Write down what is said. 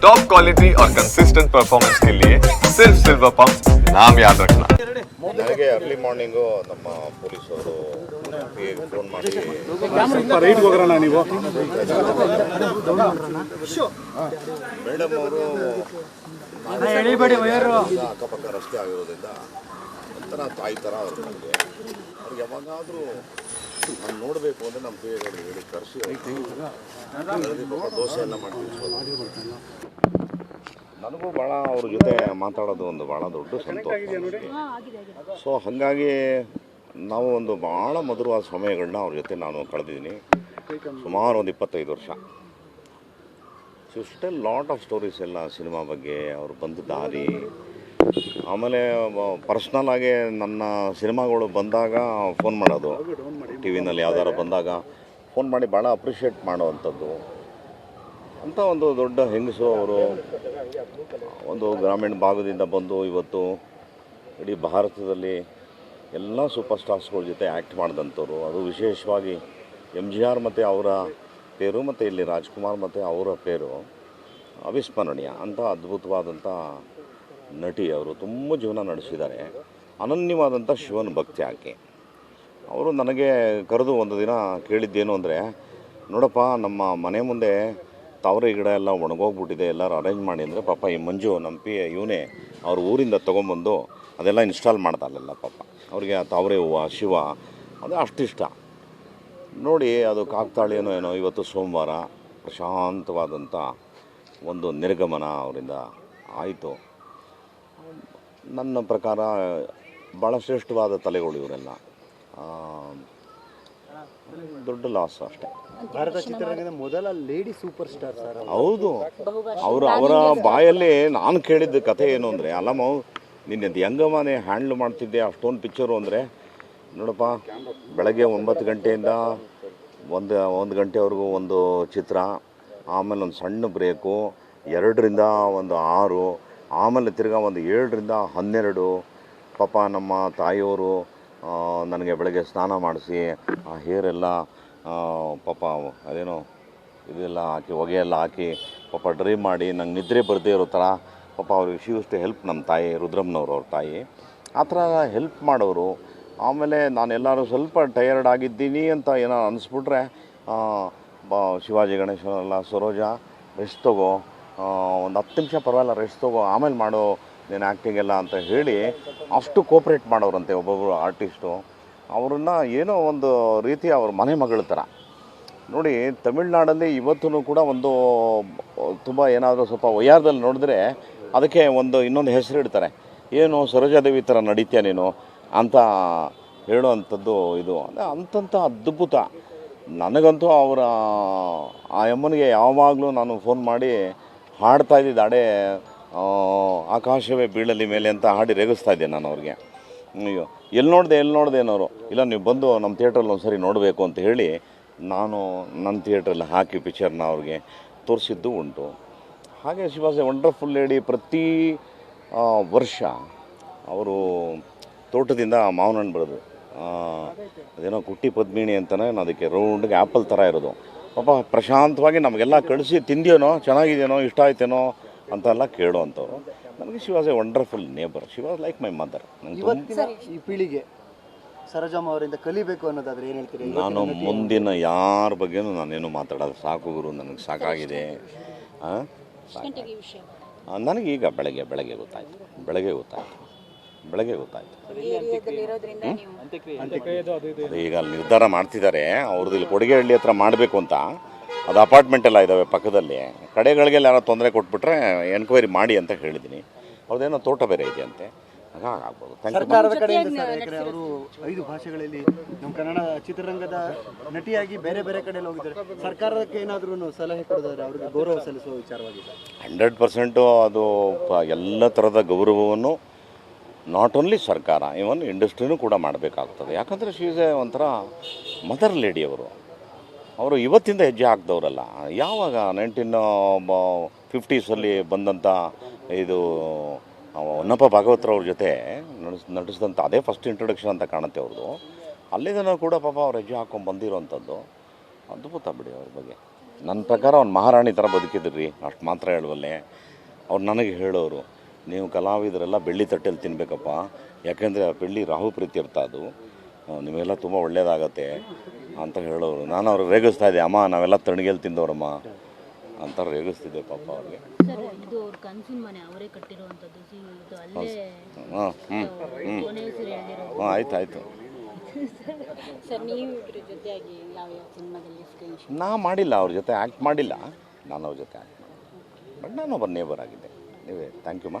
Top quality और consistent performance के लिए सिर्फ सिल्वर पंप नाम याद रखना ನನಗೆ ಅರ್ಲಿ ಮಾರ್ನಿಂಗು ನಮ್ಮ ಪೊಲೀಸವರು ಫೋನ್ ಮಾಡಿ ಸ್ವಲ್ಪ ರೈಟ್ಗೆ ಹೋಗೋಣ ನೀವು ಮೇಡಮ್ ಅವರು ಅಕ್ಕಪಕ್ಕ ರಸ್ತೆ ಆಗಿರೋದ್ರಿಂದ ಒಂಥರ ತಾಯಿ ಥರ ಅವರು ನನಗೆ ಅವ್ರಿಗೆ ಯಾವಾಗಾದರೂ ನೋಡಬೇಕು ಅಂದರೆ ನಮ್ಮ ಪೇಗಳು ಹೇಳಿ, ಕರೆಸಿ ದೋಸೆ ಮಾಡ್ತೀವಿ. ನನಗೂ ಭಾಳ ಅವ್ರ ಜೊತೆ ಮಾತಾಡೋದು ಒಂದು ಭಾಳ ದೊಡ್ಡ ಸಂತೋಷ. ಸೊ ಹಾಗಾಗಿ ನಾವು ಒಂದು ಭಾಳ ಮಧುರವಾದ ಸಮಯಗಳನ್ನ ಅವ್ರ ಜೊತೆ ನಾನು ಕಳೆದಿದ್ದೀನಿ. ಸುಮಾರು ಒಂದು ಇಪ್ಪತ್ತೈದು ವರ್ಷ. ಸೊ ಇಷ್ಟೆಲ್ಲ ಲಾಟ್ ಆಫ್ ಸ್ಟೋರೀಸ್ ಎಲ್ಲ ಸಿನಿಮಾ ಬಗ್ಗೆ ಅವ್ರು ಬಂದ ದಾರಿ ಆಮೇಲೆ ಪರ್ಸ್ನಲ್ ಆಗಿ ನನ್ನ ಸಿನಿಮಾಗಳು ಬಂದಾಗ ಫೋನ್ ಮಾಡೋದು. ಟಿ ವಿನಲ್ಲಿ ಯಾವ್ದಾರು ಬಂದಾಗ ಫೋನ್ ಮಾಡಿ ಭಾಳ ಅಪ್ರಿಷಿಯೇಟ್ ಮಾಡುವಂಥದ್ದು. ಅಂತ ಒಂದು ದೊಡ್ಡ ಹೆಂಗಸು ಅವರು, ಒಂದು ಗ್ರಾಮೀಣ ಭಾಗದಿಂದ ಬಂದು ಇವತ್ತು ಇಡೀ ಭಾರತದಲ್ಲಿ ಎಲ್ಲ ಸೂಪರ್ ಸ್ಟಾರ್ಸ್ಗಳ ಜೊತೆ ಆ್ಯಕ್ಟ್ ಮಾಡಿದಂಥವ್ರು. ಅದು ವಿಶೇಷವಾಗಿ ಎಂ ಜಿ ಆರ್ ಮತ್ತು ಅವರ ಪೇರು ಮತ್ತು ಇಲ್ಲಿ ರಾಜ್ಕುಮಾರ್ ಮತ್ತು ಅವರ ಪೇರು. ಅವಿಸ್ಮರಣೀಯ. ಅಂಥ ಅದ್ಭುತವಾದಂಥ ನಟಿ ಅವರು ತುಂಬ ಜೀವನ ನಡೆಸಿದ್ದಾರೆ. ಅನನ್ಯವಾದಂಥ ಶಿವನ ಭಕ್ತಿ ಆಕೆ. ಅವರು ನನಗೆ ಕರೆದು ಒಂದು ದಿನ ಕೇಳಿದ್ದೇನು ಅಂದರೆ, ನೋಡಪ್ಪ, ನಮ್ಮ ಮನೆ ಮುಂದೆ ತಾವರೆ ಗಿಡ ಎಲ್ಲ ಒಣಗೋಗ್ಬಿಟ್ಟಿದೆ, ಎಲ್ಲರೂ ಅರೇಂಜ್ ಮಾಡಿ ಅಂದರೆ ಪಾಪ ಈ ಮಂಜು ನಮ್ಮ ಪಿ ಇವನೇ ಅವ್ರ ಊರಿಂದ ತೊಗೊಂಬಂದು ಅದೆಲ್ಲ ಇನ್ಸ್ಟಾಲ್ ಮಾಡ್ತಾರಲ್ಲ ಪಾಪ. ಅವ್ರಿಗೆ ಆ ತಾವರೆ ಹೂವು, ಶಿವ, ಅದು ಅಷ್ಟಿಷ್ಟ. ನೋಡಿ ಅದು ಕಾಕ್ತಾಳೇನೋ ಏನೋ ಇವತ್ತು ಸೋಮವಾರ ಪ್ರಶಾಂತವಾದಂಥ ಒಂದು ನಿರ್ಗಮನ ಅವರಿಂದ ಆಯಿತು. ನನ್ನ ಪ್ರಕಾರ ಭಾಳ ಶ್ರೇಷ್ಠವಾದ ತಲೆಗಳು ಇವರೆಲ್ಲ. ದೊಡ್ಡ ಲಾಸ್ ಅಷ್ಟೇ. ಭಾರತ ಚಿತ್ರರಂಗದ ಮೊದಲ ಲೇಡಿ ಸೂಪರ್ ಸ್ಟಾರ್ ಸರ್ ಹೌದು. ಅವರು ಅವರ ಬಾಯಲ್ಲಿ ನಾನು ಕೇಳಿದ್ದ ಕಥೆ ಏನು ಅಂದರೆ ಅಲ್ಲಮ್ಮ ನಿನ್ನೆ ಹೆಂಗಮ್ಮನೆ ಹ್ಯಾಂಡ್ಲ್ ಮಾಡ್ತಿದ್ದೆ ಅಷ್ಟೊಂದು ಪಿಕ್ಚರು ಅಂದರೆ ನೋಡಪ್ಪ ಬೆಳಗ್ಗೆ ಒಂಬತ್ತು ಗಂಟೆಯಿಂದ ಒಂದು ಒಂದು ಗಂಟೆವರೆಗೂ ಒಂದು ಚಿತ್ರ ಆಮೇಲೆ ಒಂದು ಸಣ್ಣ ಬ್ರೇಕು ಎರಡರಿಂದ ಒಂದು ಆರು ಆಮೇಲೆ ತಿರ್ಗಾ ಒಂದು ಏಳರಿಂದ ಹನ್ನೆರಡು, ಪಾಪ ನಮ್ಮ ತಾಯಿಯವರು ನನಗೆ ಬೆಳಗ್ಗೆ ಸ್ನಾನ ಮಾಡಿಸಿ, ಆ ಹೇರೆಲ್ಲ ಪಾಪ ಅದೇನೋ ಇದೆಲ್ಲ ಹಾಕಿ ಹೊಗೆ ಎಲ್ಲ ಹಾಕಿ, ಪಾಪ ಡ್ರೈ ಮಾಡಿ, ನಂಗೆ ನಿದ್ರೆ ಬರದೇ ಇರೋ ಥರ, ಪಾಪ ಅವ್ರಿಗೆ ಶಿ ಟು ಹೆಲ್ಪ್ ನಮ್ಮ ತಾಯಿ, ರುದ್ರಮ್ಮನವರು ಅವ್ರ ತಾಯಿ. ಆ ಥರ ಹೆಲ್ಪ್ ಮಾಡೋರು. ಆಮೇಲೆ ನಾನು ಎಲ್ಲರೂ ಸ್ವಲ್ಪ ಟಯರ್ಡ್ ಆಗಿದ್ದೀನಿ ಅಂತ ಏನೋ ಅನಿಸ್ಬಿಟ್ರೆ ಬಾ, ಶಿವಾಜಿ ಗಣೇಶನೆಲ್ಲ, ಸರೋಜ ರೆಸ್ಟ್ ತಗೋ. ಒಂದು ಹತ್ತು ನಿಮಿಷ ಪರವಾಗಿಲ್ಲ ರೆಸ್ಟ್ ತಗೋ, ಆಮೇಲೆ ಮಾಡೋ ನೀನು ಆ್ಯಕ್ಟಿಂಗ್ ಎಲ್ಲ ಅಂತ ಹೇಳಿ ಅಷ್ಟು ಕೋಪ್ರೇಟ್ ಮಾಡೋರಂತೆ ಒಬ್ಬೊಬ್ಬರು ಆರ್ಟಿಸ್ಟು ಅವ್ರನ್ನ ಏನೋ ಒಂದು ರೀತಿ ಅವ್ರ ಮನೆ ಮಗಳ ಥರ ನೋಡಿ, ತಮಿಳ್ನಾಡಲ್ಲಿ ಇವತ್ತೂ ಕೂಡ ಒಂದು, ತುಂಬ ಏನಾದರೂ ಸ್ವಲ್ಪ ವಯ್ಯಾರದಲ್ಲಿ ನೋಡಿದ್ರೆ ಅದಕ್ಕೆ ಒಂದು ಇನ್ನೊಂದು ಹೆಸರು ಇಡ್ತಾರೆ. ಏನು ಸರೋಜಾದೇವಿ ಥರ ನಡೀತೀಯ ನೀನು ಅಂತ ಹೇಳುವಂಥದ್ದು ಇದು. ಅಂದರೆ ಅಂತಂಥ ಅದ್ಭುತ. ನನಗಂತೂ ಅವರ, ಆ ಅಮ್ಮನಿಗೆ ಯಾವಾಗಲೂ ನಾನು ಫೋನ್ ಮಾಡಿ ಹಾಡ್ತಾ ಇದ್ದಿದ್ದು ಹಾಡೇ ಆಕಾಶವೇ ಬೀಳಲಿ ಮೇಲೆ ಅಂತ ಹಾಡಿ ರೇಗಿಸ್ತಾ ಇದ್ದೆ ನಾನು ಅವ್ರಿಗೆ. ಅಯ್ಯೋ, ಎಲ್ಲಿ ನೋಡಿದೆ ಎಲ್ಲಿ ನೋಡಿದೆ ಅನ್ನೋರು, ಇಲ್ಲ ನೀವು ಬಂದು ನಮ್ಮ ಥಿಯೇಟ್ರಲ್ಲಿ ಒಂದು ಸರಿ ನೋಡಬೇಕು ಅಂತ ಹೇಳಿ ನಾನು ನನ್ನ ಥಿಯೇಟ್ರಲ್ಲಿ ಹಾಕಿ ಪಿಕ್ಚರ್ನ ಅವ್ರಿಗೆ ತೋರಿಸಿದ್ದು ಉಂಟು. ಹಾಗೆ she was a wonderful lady ಪ್ರತಿ ವರ್ಷ ಅವರು ತೋಟದಿಂದ ಮಾವನ ಹಣ್ಣು ಅದೇನೋ ಕುಟ್ಟಿ ಪದ್ಮಿಣಿ ಅಂತಲೇ ಅದಕ್ಕೆ ರೌಂಡ್ಗೆ ಆ್ಯಪಲ್ ಥರ ಇರೋದು. ಪಾಪ ಪ್ರಶಾಂತವಾಗಿ ನಮಗೆಲ್ಲ ಕಳಿಸಿ ತಿಂದೇನೋ ಚೆನ್ನಾಗಿದೆಯೋ ಇಷ್ಟ ಆಯ್ತೇನೋ ಅಂತೆಲ್ಲ ಕೇಳುವಂಥವ್ರು ನನಗೆ she was a wonderful neighbour she was like my mother ಇವತ್ತಿನ ಈ ಪೀಳಿಗೆ ಸರೋಜಮ್ಮ ಅವರಿಂದ ಕಲಿಬೇಕು ಅನ್ನೋದಾದ್ರೆ ಏನು ಹೇಳ್ತೀರಿ? ನಾನು ಮುಂದಿನ ಯಾರ ಬಗ್ಗೆನೂ ನಾನೇನು ಮಾತಾಡೋದು ಸಾಕು ಗುರು ನನಗೆ ಸಾಕಾಗಿದೆ. ನನಗೀಗ ಬೆಳಗ್ಗೆ ಬೆಳಗ್ಗೆ ಗೊತ್ತಾಯಿತು. ಬೆಳಗ್ಗೆ ಗೊತ್ತಾಯ್ತು. ಬೆಳಗ್ಗೆ ಗೊತ್ತಾಯ್ತು. ಈಗ ಅಲ್ಲಿ ನಿರ್ಧಾರ ಮಾಡ್ತಿದ್ದಾರೆ. ಅವ್ರದ್ದು ಇಲ್ಲಿ ಕೊಡಿಗೆಹಳ್ಳಿ ಹತ್ರ ಮಾಡಬೇಕು ಅಂತ. ಅದು ಅಪಾರ್ಟ್ಮೆಂಟ್ ಎಲ್ಲ ಇದ್ದಾವೆ ಪಕ್ಕದಲ್ಲಿ. ಕಡೆಗಳಿಗೆಲ್ಲ ಯಾರೋ ತೊಂದರೆ ಕೊಟ್ಬಿಟ್ರೆ ಎನ್ಕ್ವೈರಿ ಮಾಡಿ ಅಂತ ಹೇಳಿದ್ದೀನಿ. ಅವ್ರದ್ದೇನೋ ತೋಟ ಬೇರೆ ಇದೆ ಅಂತೆ ಸರ್ಕಾರದ ಕಡೆಯಿಂದ ಸರ್ ಯಾಕಂದ್ರೆ ಅವರು ಐದು ಭಾಷೆಗಳಲ್ಲಿ ನಮ್ಮ ಕನ್ನಡ ಚಿತ್ರರಂಗದ ನಟಿಯಾಗಿ ಬೇರೆ ಬೇರೆ ಕಡೆಯಲ್ಲಿ ಹೋಗಿದ್ದಾರೆ. ಸರ್ಕಾರಕ್ಕೆ ಏನಾದರೂ ಸಲಹೆ ಕೊಡೋದಾದ್ರೆ ಅವ್ರಿಗೆ ಗೌರವ ಸಲ್ಲಿಸುವ ವಿಚಾರವಾಗಿದೆ ಹಂಡ್ರೆಡ್ ಪರ್ಸೆಂಟು ಅದು ಎಲ್ಲ ಥರದ ಗೌರವವನ್ನು ನಾಟ್ ಓನ್ಲಿ ಸರ್ಕಾರ ಇವನ್ ಇಂಡಸ್ಟ್ರಿನೂ ಕೂಡ ಮಾಡಬೇಕಾಗ್ತದೆ. ಯಾಕಂದರೆ ಶೀಸ್ ಒಂಥರ ಮದರ್ ಲೇಡಿ ಅವರು. ಅವರು ಇವತ್ತಿಂದ ಹೆಜ್ಜೆ ಹಾಕ್ದವ್ರಲ್ಲ. ಯಾವಾಗ ನೈನ್ಟೀನ್ ಫಿಫ್ಟೀಸಲ್ಲಿ ಬಂದಂಥ ಇದು ಹೊನ್ನಪ್ಪ ಭಾಗವತ್ರವ್ರ ಜೊತೆ ನಡೆಸ್ ನಟಿಸಿದಂಥ ಅದೇ ಫಸ್ಟ್ ಇಂಟ್ರೊಡಕ್ಷನ್ ಅಂತ ಕಾಣುತ್ತೆ ಅವ್ರದ್ದು ಅಲ್ಲಿಂದ ಕೂಡ ಪಾಪ ಅವ್ರು ಹೆಜ್ಜೆ ಹಾಕೊಂಡು ಬಂದಿರೋವಂಥದ್ದು ಅದ್ಭುತ ಬಿಡಿ ಅವ್ರ ಬಗ್ಗೆ. ನನ್ನ ಪ್ರಕಾರ ಅವ್ನು ಮಹಾರಾಣಿ ಥರ ಬದುಕಿದ್ರಿ, ಅಷ್ಟು ಮಾತ್ರ ಹೇಳುವಲ್ಲೇ. ಅವ್ರು ನನಗೆ ಹೇಳೋರು. ನೀವು ಕಲಾವಿದರೆಲ್ಲ ಬೆಳ್ಳಿ ತಟ್ಟೆಯಲ್ಲಿ ತಿನ್ನಬೇಕಪ್ಪ ಯಾಕೆಂದರೆ ಆ ಬೆಳ್ಳಿ ರಾಹು ಪ್ರೀತ್ಯರ್ಥ ಅದು. ಆ, ನಿಮಗೆಲ್ಲ ತುಂಬ ಒಳ್ಳೇದಾಗತ್ತೆ ಅಂತ ಹೇಳೋರು. ನಾನು ಅವ್ರಿಗೆ ರೇಗಿಸ್ತಾ ಇದ್ದೆ ಅಮ್ಮ ನಾವೆಲ್ಲ ತಣ್ಣಗೆಲ್ಲಿ ತಿಂದವ್ರಮ್ಮ ಅಂತ ರೇಗಿಸ್ತಿದ್ದೆ ಪಾಪ ಅವ್ರಿಗೆ. ಅವ್ರ ಅವರೇ ಹಾಂ ಹ್ಞೂ ಹ್ಞೂ ಹೆಸರು ಆಯ್ತು ಆಯಿತು. ನಾ ಮಾಡಿಲ್ಲ ಅವ್ರ ಜೊತೆ ಆ್ಯಕ್ಟ್ ಮಾಡಿಲ್ಲ. ನಾನು ಅವ್ರ ಜೊತೆ ಆ್ಯಕ್ಟ್ ಮಾಡಿಲ್ಲ. ಬಟ್ ನಾನು ಒಬ್ಬ ನೇಬರ್ ಆಗಿದ್ದೆ. ನೀವೇ ಥ್ಯಾಂಕ್ ಯು ಮಾ.